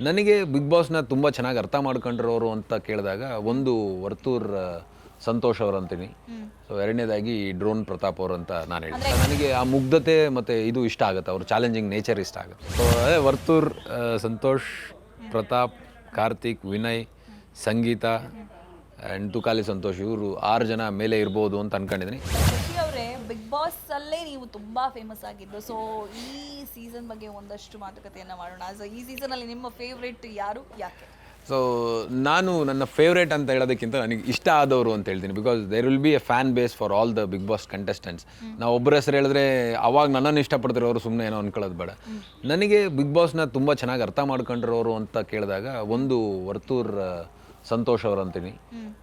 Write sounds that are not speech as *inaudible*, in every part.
ನನಗೆ ಬಿಗ್ ಬಾಸ್ನ ತುಂಬ ಚೆನ್ನಾಗಿ ಅರ್ಥ ಮಾಡ್ಕೊಂಡಿರೋರು ಅಂತ ಕೇಳಿದಾಗ ಒಂದು ವರ್ತೂರ್ ಸಂತೋಷ್ ಅವರು ಅಂತೀನಿ ಸೊ ಎರಡನೇದಾಗಿ ಡ್ರೋನ್ ಪ್ರತಾಪ್ ಅವರು ಅಂತ ನಾನು ಹೇಳ್ತೀನಿ. ನನಗೆ ಆ ಮುಗ್ಧತೆ ಮತ್ತು ಇದು ಇಷ್ಟ ಆಗುತ್ತೆ ಅವ್ರ ಚಾಲೆಂಜಿಂಗ್ ನೇಚರ್ ಇಷ್ಟ ಆಗುತ್ತೆ. ಸೊ ಅದೇ ವರ್ತೂರ್ ಆ, ಸಂತೋಷ್ ಪ್ರತಾಪ್ ಕಾರ್ತಿಕ್ ವಿನಯ್ ಸಂಗೀತ ಆ್ಯಂಡ್ ತುಕಾಲಿ ಸಂತೋಷ್ ಇವರು ಆರು ಜನ ಮೇಲೆ ಇರ್ಬೋದು ಅಂತ ಅನ್ಕೊಂಡಿದ್ದೀನಿ. ಬಿಗ್ ಬಾಸ್ ಅಲ್ಲೇ ನೀವು ತುಂಬಾ ಫೇಮಸ್ ಆಗಿದ್ದು. ಸೊ ಈ ಸೀಸನ್ ಬಗ್ಗೆ ಒಂದಷ್ಟು ಮಾತುಕತೆಯನ್ನ ಮಾಡೋಣ. ಸೊ ಈ ಸೀಸನ್ ಅಲ್ಲಿ ನಿಮ್ಮ ಫೇವ್ರೇಟ್ ಯಾರು? ಯಾಕೆ? ಸೊ ನಾನು ನನ್ನ ಫೇವ್ರೇಟ್ ಅಂತ ಹೇಳೋದಕ್ಕಿಂತ ನನಗೆ ಇಷ್ಟ ಆದವರು ಅಂತ ಹೇಳ್ತೀನಿ. Because there will be a fan base for all the Bigg Boss contestants ನಾವು ಒಬ್ಬರ ಹೆಸರು ಹೇಳಿದ್ರೆ ಅವಾಗ ನನ್ನನ್ನು ಇಷ್ಟಪಡ್ತಿರೋರು ಸುಮ್ಮನೆ ಏನೋ ಅನ್ಕೊಳ್ಳೋದು ಬೇಡ. ನನಗೆ ಬಿಗ್ ಬಾಸ್ನ ತುಂಬ ಚೆನ್ನಾಗಿ ಅರ್ಥ ಮಾಡ್ಕೊಂಡಿರೋರು ಅಂತ ಕೇಳಿದಾಗ ಒಂದು ವರ್ತೂರ್ ಸಂತೋಷ್ ಅವರು ಅಂತೀನಿ.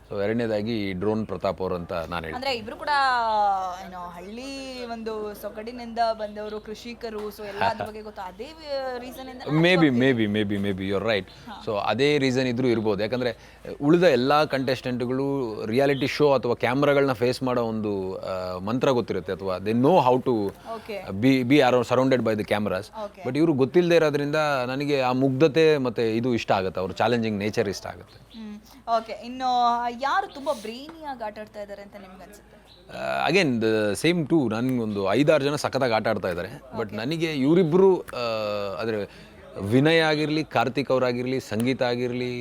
ಸೊ ಎರಡನೇದಾಗಿ ಡ್ರೋನ್ ಪ್ರತಾಪ್ ಅವರು ಅಂತ ನಾನು ಹೇಳ್ತೀನಿ. ಅಂದ್ರೆ ಇಬ್ರು ಕೂಡ ಏನೋ ಹಳ್ಳಿ ಒಂದು ಸೊಗಡಿನಿಂದ ಬಂದವರು ಕೃಷಿಕರು ಸೊ ಎಲ್ಲ ಅದ್ರ ಬಗ್ಗೆ ಗೊತ್ತು? ಅದೇ ರೀಸನ್ ಇಂದ may be may be may be may be your right so ಅದೇ ರೀಸನ್ ಇದ್ರೂ ಇರ್ಬೋದು. ಯಾಕಂದರೆ ಉಳಿದ ಎಲ್ಲ ಕಂಟೆಸ್ಟೆಂಟ್ಗಳು ರಿಯಾಲಿಟಿ ಶೋ ಅಥವಾ ಕ್ಯಾಮ್ರಾಗಳನ್ನ ಫೇಸ್ ಮಾಡೋ ಒಂದು ಆ, ಮಂತ್ರ ಗೊತ್ತಿರುತ್ತೆ ಅಥವಾ they know how to okay B B are surrounded by the cameras but ಇವರು ಗೊತ್ತಿಲ್ಲದೆ ಇರೋದ್ರಿಂದ ನನಗೆ ಆ ಮುಗ್ಧತೆ ಮತ್ತೆ ಇದು ಇಷ್ಟ ಆಗುತ್ತೆ. ಅವ್ರ ಚಾಲೆಂಜಿಂಗ್ ನೇಚರ್ ಇಷ್ಟ ಆಗುತ್ತೆ. ಓಕೆ ಇನ್ನು ಯಾರು ತುಂಬಾ ಬ್ರೈನಿಯಾಗಿ ಆಟ ಆಡ್ತಾ ಇದ್ದಾರೆ ಅಂತ ನಿಮ್ಗೆ ಅನ್ಸುತ್ತೆ? ಅಗೇನ್ ದ ಸೇಮ್ ಟು ನನಗೊಂದು ಐದಾರು ಜನ ಸಖತ್ತಾಗಿ ಆಟ ಆಡ್ತಾ ಇದ್ದಾರೆ ಬಟ್ ನನಗೆ ಇವರಿಬ್ಬರು ಅಂದರೆ ವಿನಯ್ ಆಗಿರಲಿ ಕಾರ್ತಿಕ್ ಅವರಾಗಿರಲಿ ಸಂಗೀತ ಆಗಿರಲಿ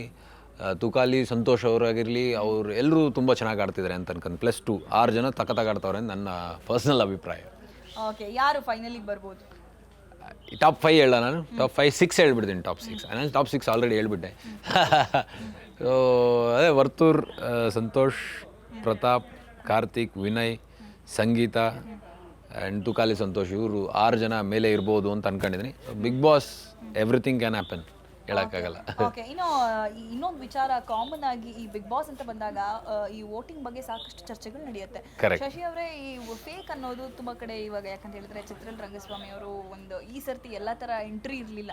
ತುಕಾಲಿ ಸಂತೋಷ್ ಅವರಾಗಿರಲಿ ಅವ್ರು ಎಲ್ಲರೂ ತುಂಬ ಚೆನ್ನಾಗಿ ಆಡ್ತಿದ್ದಾರೆ ಅಂತ ಅನ್ಕೊಂಡು ಪ್ಲಸ್ ಟು ಆರು ಜನ ಸಖತ್ತಾಗಿ ಆಡ್ತಾವ್ರೆ ನನ್ನ ಪರ್ಸ್ನಲ್ ಅಭಿಪ್ರಾಯ. ಓಕೆ ಯಾರು ಫೈನಲಿಗೆ ಬರ್ಬೋದು? ಟಾಪ್ ಫೈವ್ ಹೇಳ ನಾನು. ಟಾಪ್ ಫೈವ್ ಸಿಕ್ಸ್ ಹೇಳ್ಬಿಡ್ತೀನಿ ಟಾಪ್ ಸಿಕ್ಸ್ ನಾನು ಟಾಪ್ ಸಿಕ್ಸ್ ಆಲ್ರೆಡಿ ಹೇಳ್ಬಿಟ್ಟೆ. *laughs* ಸೊ ಅದೇ ವರ್ತೂರ್ ಸಂತೋಷ್, ಪ್ರತಾಪ್, ಕಾರ್ತಿಕ್, ವಿನಯ್, ಸಂಗೀತ ಆ್ಯಂಡ್ ತುಕಾಲಿ ಸಂತೋಷ್ ಇವರು ಆರು ಜನ ಮೇಲೆ ಇರ್ಬೋದು ಅಂತ ಅನ್ಕೊಂಡಿದ್ದೀನಿ. Bigg Boss everything can happen ಹೇಳೋಕ್ಕಾಗಲ್ಲ. ಓಕೆ ಇನ್ನು ಇನ್ನೊಂದು ವಿಚಾರ ಕಾಮನ್ ಆಗಿ ಈ ಬಿಗ್ ಬಾಸ್ ಅಂತ ಬಂದಾಗ ಆ, ಈ ವೋಟಿಂಗ್ ಬಗ್ಗೆ ಸಾಕಷ್ಟು ಚರ್ಚೆಗಳು ನಡೆಯುತ್ತೆ. Correct. ಶಶಿ ಅವರೇ ಈ ಫೇಕ್ ಅನ್ನೋದು ತುಂಬಾ ಕಡೆ ಇವಾಗ ಯಾಕಂತ ಹೇಳಿದ್ರೆ ಚಿತ್ರಲ್ ರಂಗಸ್ವಾಮಿ ಅವರು ಒಂದು ಈ ಸರ್ತಿ ಎಲ್ಲಾ ತರ ಎಂಟ್ರಿ ಇರಲಿಲ್ಲ.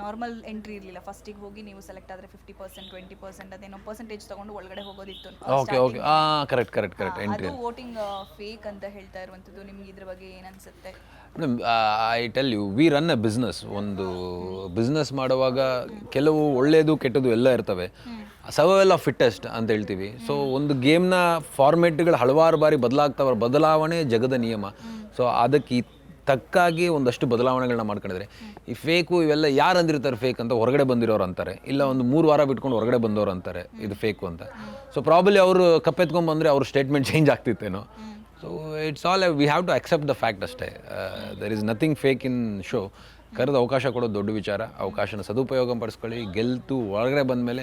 ನಾರ್ಮಲ್ ಎಂಟ್ರಿ ಇರಲಿಲ್ಲ. ಫಸ್ಟಿಗೆ ಹೋಗಿ ನೀವು ಸೆಲೆಕ್ಟ್ ಆದ್ರೆ ಫಿಫ್ಟಿ ಪರ್ಸೆಂಟ್ ಟ್ವೆಂಟಿ ಪರ್ಸೆಂಟ್ ಅದೇನೋ ಪರ್ಸೆಂಟೇಜ್ ತಗೊಂಡು ಒಳಗಡೆ ಹೋಗೋದಿತ್ತು ಓಕೆ ಓಕೆ ಹಾಂ ಕರೆಕ್ಟ್ ಕರೆಕ್ಟ್ ಕರೆಕ್ಟ್ ಎಂಟ್ರಿ ಅದು ವೋಟಿಂಗ್ ಫೇಕ್ ಅಂತ ಹೇಳ್ತಾ ಇರುವಂತದ್ದು ನಿಮ್ಗೆ ಇದ್ರ ಬಗ್ಗೆ ಏನ್ ಅನ್ಸುತ್ತೆ? I tell you we run a business ಒಂದು ಬಿಸ್ನೆಸ್ ಮಾಡುವಾಗ ಕೆಲವು ಒಳ್ಳೆಯದು ಕೆಟ್ಟದ್ದು ಎಲ್ಲ ಇರ್ತವೆ. ಸರ್ವೈವಲ್ ಆಫ್ ಫಿಟ್ಟೆಸ್ಟ್ ಅಂತ ಹೇಳ್ತೀವಿ. ಸೊ ಒಂದು ಗೇಮ್ನ ಫಾರ್ಮೆಟ್ಗಳು ಹಲವಾರು ಬಾರಿ ಬದಲಾಗ್ತಾವ, ಬದಲಾವಣೆ ಜಗದ ನಿಯಮ. ಸೊ ಅದಕ್ಕೆ ತಕ್ಕಾಗಿ ಒಂದಷ್ಟು ಬದಲಾವಣೆಗಳನ್ನ ಮಾಡ್ಕೊಂಡಿದ್ರೆ ಈ ಫೇಕು ಇವೆಲ್ಲ ಯಾರು ಅಂದಿರ್ತಾರೆ ಫೇಕ್ ಅಂತ ಹೊರಗಡೆ ಬಂದಿರೋರು ಅಂತಾರೆ. ಇಲ್ಲ ಒಂದು ಮೂರು ವಾರ ಬಿಟ್ಕೊಂಡು ಹೊರಗಡೆ ಬಂದವರು ಅಂತಾರೆ. ಇದು ಫೇಕು ಅಂತ. ಸೊ ಪ್ರಾಬಲಿ ಅವರು ಕಪ್ಪೆತ್ಕೊಂಡ್ಬಂದರೆ ಅವ್ರ statement change ಆಗ್ತಿತ್ತೇನೋ. It's all we have to accept the fact ಅಷ್ಟೇ. There is nothing fake in show ಕರೆದು ಅವಕಾಶ ಕೊಡೋದು ದೊಡ್ಡ ವಿಚಾರ. ಅವಕಾಶನ ಸದುಪಯೋಗ ಪಡಿಸ್ಕೊಳ್ಳಿ. ಗೆಲ್ತು ಒಳಗಡೆ ಬಂದ ಮೇಲೆ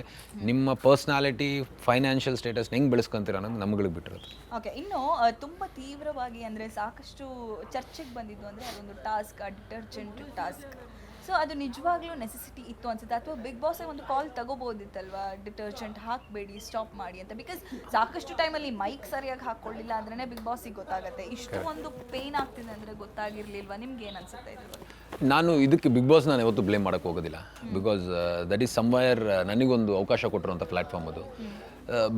ನಿಮ್ಮ ಪರ್ಸ್ನಾಲಿಟಿ ಫೈನಾನ್ಷಿಯಲ್ ಸ್ಟೇಟಸ್ ಹೆಂಗೆ ಬೆಳೆಸ್ಕೊಂತೀರ ಅನ್ನೋದು ನಮ್ಗಳಿಗೆ ಬಿಟ್ಟಿರೋದು ಓಕೆ ಇನ್ನು ತುಂಬ ತುಂಬಾ ತೀವ್ರವಾಗಿ ಅಂದರೆ ಸಾಕಷ್ಟು ಚರ್ಚೆಗೆ ಬಂದಿದ್ದು ಅಂದರೆ ಅದೊಂದು ಟಾಸ್ಕ್ ಡಿಟರ್ಜೆಂಟ್ ಟಾಸ್ಕ್ ಸೊ ಅದು ನಿಜವಾಗ್ಲೂ ನೆಸೆಸಿಟಿ ಇತ್ತು ಅನ್ಸುತ್ತೆ. ಅಥವಾ ಬಿಗ್ ಬಾಸ್ ಒಂದು ಕಾಲ್ ತಗೋಬೋದಿತ್ತಲ್ವಾ? ಡಿಟರ್ಜೆಂಟ್ ಹಾಕಬೇಡಿ ಸ್ಟಾಪ್ ಮಾಡಿ ಅಂತ. ಬಿಕಾಸ್ ಸಾಕಷ್ಟು ಟೈಮಲ್ಲಿ ಮೈಕ್ ಸರಿಯಾಗಿ ಹಾಕೊಳ್ಳಿಲ್ಲ ಅಂದ್ರೆ ಬಿಗ್ ಬಾಸಿಗೆ ಗೊತ್ತಾಗುತ್ತೆ. ಇಷ್ಟು ಒಂದು ಪೇನ್ ಆಗ್ತಿದೆ ಅಂದ್ರೆ ಗೊತ್ತಾಗಿರ್ಲಿಲ್ವಾ? ನಿಮ್ಗೆ ಏನ್ ಅನ್ಸುತ್ತೆ ನಾನು ಇದಕ್ಕೆ ಬಿಗ್ ಬಾಸ್ ನಾನು ಯಾವತ್ತು ಬ್ಲೇಮ್ ಮಾಡಕ್ಕೆ ಹೋಗೋದಿಲ್ಲ. ಬಿಕಾಸ್ ದಟ್ ಈಸ್ ಸಮ್ವೈರ್ ನನಗೊಂದು ಅವಕಾಶ ಕೊಟ್ಟಿರುವಂಥ ಪ್ಲ್ಯಾಟ್ಫಾರ್ಮ್ ಅದು.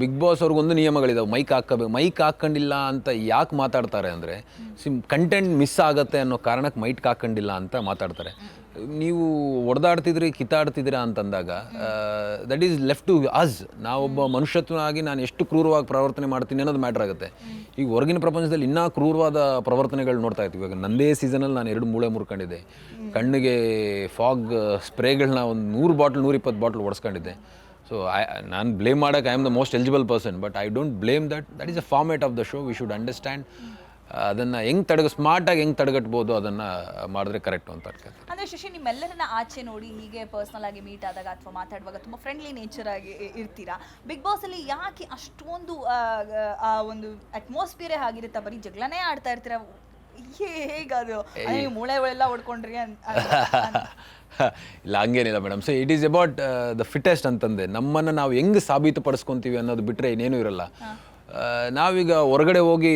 ಬಿಗ್ ಬಾಸ್ ಅವ್ರಿಗೊಂದು ನಿಯಮಗಳಿದಾವೆ. ಮೈಕ್ ಹಾಕಬೇಕು ಮೈಕ್ ಹಾಕ್ಕೊಂಡಿಲ್ಲ ಅಂತ ಯಾಕೆ ಮಾತಾಡ್ತಾರೆ ಅಂದರೆ ಸಿಮ್ ಕಂಟೆಂಟ್ ಮಿಸ್ ಆಗುತ್ತೆ ಅನ್ನೋ ಕಾರಣಕ್ಕೆ ಮೈಕ್ ಹಾಕೊಂಡಿಲ್ಲ ಅಂತ ಮಾತಾಡ್ತಾರೆ. ನೀವು ಒಡೆದಾಡ್ತಿದ್ರಿ ಕಿತ್ತಾಡ್ತಿದ್ದೀರಾ ಅಂತಂದಾಗ that is left to us ನಾವೊಬ್ಬ ಮನುಷ್ಯತ್ವನಾಗಿ ನಾನು ಎಷ್ಟು ಕ್ರೂರವಾಗಿ ಪ್ರವರ್ತನೆ ಮಾಡ್ತೀನಿ ಅನ್ನೋದು ಮ್ಯಾಟ್ರ್ ಆಗುತ್ತೆ. ಈಗ ಹೊರಗಿನ ಪ್ರಪಂಚದಲ್ಲಿ ಇನ್ನೂ ಕ್ರೂರವಾದ ಪ್ರವರ್ತನೆಗಳು ನೋಡ್ತಾ ಇರ್ತೀವಿ ಇವಾಗ ನಂದೇ ಸೀಸನಲ್ಲಿ ನಾನು ಎರಡು ಮೂಳೆ ಮುರ್ಕೊಂಡಿದ್ದೆ. ಕಣ್ಣಿಗೆ ಫಾಗ್ ಸ್ಪ್ರೇಗಳನ್ನ ಒಂದು ನೂರು ಬಾಟ್ಲ್ ನೂರಿಪ್ಪತ್ತು ಬಾಟ್ಲ್ ಒಡಿಸ್ಕೊಂಡಿದ್ದೆ. ಸೊ ಐ ನಾನು ಬ್ಲೇಮ್ ಮಾಡೋಕೆ I am the most eligible person but I don't blame that that is a format of the show we should understand ಅದನ್ನು ಹೆಂಗೆ ತಡಗ ಸ್ಮಾರ್ಟಾಗಿ ಹೆಂಗೆ ತಡೆಗಟ್ಬೋದು ಅದನ್ನು ಮಾಡಿದ್ರೆ ಕರೆಕ್ಟು ಅಂತ ಅಂದರೆ ಅಂದ್ರೆ ಶಶಿ ನಿಮ್ಮೆಲ್ಲರನ್ನ ಆಚೆ ನೋಡಿ ಹೀಗೆ ಪರ್ಸನಲ್ ಆಗಿ ಮೀಟ್ ಆದಾಗ ಅಥವಾ ಮಾತಾಡುವಾಗ ತುಂಬಾ ಫ್ರೆಂಡ್ಲಿ ನೇಚರ್ ಆಗಿ ಇರ್ತೀರಾ? ಬಿಗ್ ಬಾಸ್ ಅಲ್ಲಿ ಯಾಕೆ ಅಷ್ಟೊಂದು ಆ, ಒಂದು ಅಟ್ಮಾಸ್ಫಿಯರೇ ಆಗಿರುತ್ತಾ ಬರೀ ಜಗಳನೇ ಆಡ್ತಾ ಇರ್ತೀರಾ? ಹೇಗದು ಮೂಳೆಗಳೆಲ್ಲ ಹೊಡ್ಕೊಂಡ್ರಿ ಅಂತ *laughs* ಇಲ್ಲ ಹಂಗೇನಿಲ್ಲ madam so it is about the fittest ಅಂತಂದೆ. ನಮ್ಮನ್ನು ನಾವು ಹೆಂಗೆ ಸಾಬೀತುಪಡಿಸ್ಕೊಂತೀವಿ ಅನ್ನೋದು ಬಿಟ್ಟರೆ ಇನ್ನೇನು ಇರಲ್ಲ. ನಾವೀಗ ಹೊರಗಡೆ ಹೋಗಿ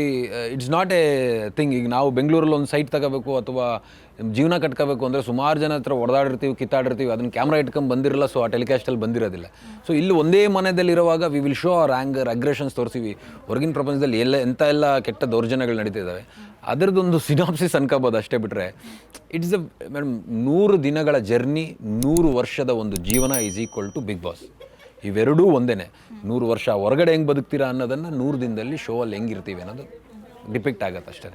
ಇಟ್ಸ್ ನಾಟ್ ಎ ಥಿಂಗ್ ಈಗ ನಾವು ಬೆಂಗಳೂರಲ್ಲಿ ಒಂದು ಸೈಟ್ ತಗೋಬೇಕು ಅಥವಾ ಜೀವನ ಕಟ್ಕೋಬೇಕು ಅಂದರೆ ಸುಮಾರು ಜನ ಹತ್ರ ಹೊಡೆದಾಡಿರ್ತೀವಿ ಕಿತ್ತಾಡಿರ್ತೀವಿ. ಅದನ್ನು ಕ್ಯಾಮ್ರಾ ಇಟ್ಕೊಂಡು ಬಂದಿರಲ್ಲ ಸೊ ಆ ಟೆಲಿಕಾಸ್ಟಲ್ಲಿ ಬಂದಿರೋದಿಲ್ಲ. ಸೊ ಇಲ್ಲಿ ಒಂದೇ ಮನೆಯಲ್ಲಿರುವಾಗ we will show our anger aggressions ತೋರಿಸಿವಿ. ಹೊರಗಿನ ಪ್ರಪಂಚದಲ್ಲಿ ಎಲ್ಲ ಎಂಥ ಎಲ್ಲ ಕೆಟ್ಟ ದೌರ್ಜನ್ಯಗಳು ನಡೀತಿದ್ದಾವೆ ಅದರದ್ದೊಂದು ಸಿನಾಪ್ಸಿಸ್ ಅನ್ಕೋಬೋದು ಅಷ್ಟೇ ಬಿಟ್ಟರೆ ಇಟ್ಸ್ ಅ ಮೇಡಮ್ ನೂರು ದಿನಗಳ ಜರ್ನಿ ನೂರು ವರ್ಷದ ಒಂದು ಜೀವನ is equal to big boss ಇವೆರಡೂ ಒಂದೇ ನೂರು ವರ್ಷ ಹೊರಗಡೆ ಹೆಂಗೆ ಬದುಕ್ತೀರಾ ಅನ್ನೋದನ್ನು ನೂರು ದಿನದಲ್ಲಿ ಶೋ ಅಲ್ಲಿ ಹೆಂಗಿರ್ತೀವಿ ಅನ್ನೋದು ಡಿಪೆಕ್ಟ್ ಆಗತ್ತೆ ಅಷ್ಟೇ.